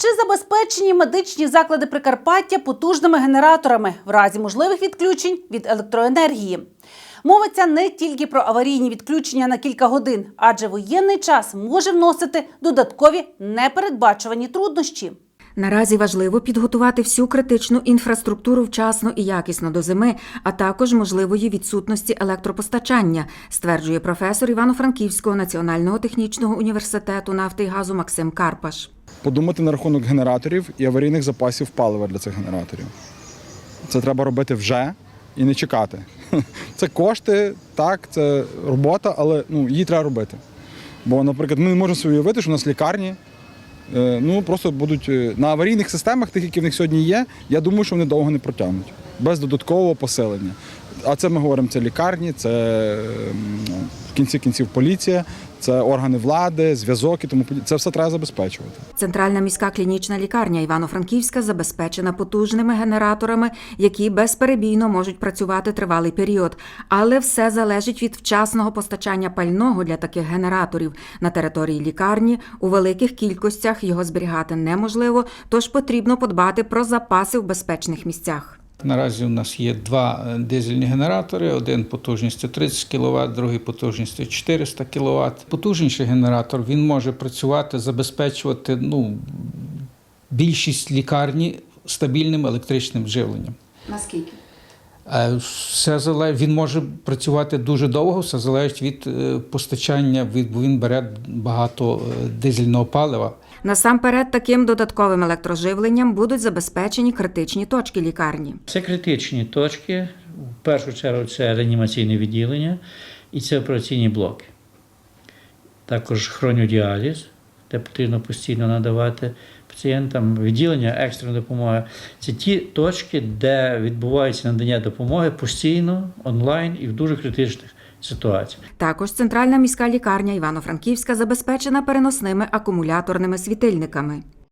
Чи забезпечені медичні заклади Прикарпаття потужними генераторами в разі можливих відключень від електроенергії? Мовиться не тільки про аварійні відключення на кілька годин, адже воєнний час може вносити додаткові непередбачувані труднощі. Наразі важливо підготувати всю критичну інфраструктуру вчасно і якісно до зими, а також можливої відсутності електропостачання, стверджує професор Івано-Франківського національного технічного університету нафти і газу Максим Карпаш. подумати на рахунок генераторів і аварійних запасів палива для цих генераторів. Це треба робити вже і не чекати. Це кошти, так, це робота, але ну, її треба робити. Бо, наприклад, ми не можемо собі уявити, що у нас лікарні ну, просто будуть е, на аварійних системах, тих, які в них сьогодні є, я думаю, що вони довго не протягнуть, без додаткового посилення. А це ми говоримо, це лікарні, це в кінці кінців поліція, це органи влади, зв'язок і тому. Це все треба забезпечувати. Центральна міська клінічна лікарня Івано-Франківська забезпечена потужними генераторами, які безперебійно можуть працювати тривалий період. Але все залежить від вчасного постачання пального для таких генераторів. На території лікарні у великих кількостях його зберігати неможливо, тож потрібно подбати про запаси в безпечних місцях. Наразі у нас є два е, дизельні генератори: один потужністю 30 кВт, другий потужністю 400 кВт. Потужніший генератор він може працювати, забезпечувати ну, більшість лікарні стабільним електричним живленням. Наскільки? Е, Все зале... Він може працювати дуже довго, все залежить від е, постачання, від... бо він бере багато е, дизельного палива. Насамперед, таким додатковим електроживленням будуть забезпечені критичні точки лікарні. Це критичні точки. В першу чергу це реанімаційне відділення і це операційні блоки. Також хронодіаліз, де потрібно постійно надавати пацієнтам відділення екстреної допомоги. Це ті точки, де відбувається надання допомоги постійно, онлайн і в дуже критичних ситуаціях. Також центральна міська лікарня Івано-Франківська забезпечена переносними акумуляторними світильниками.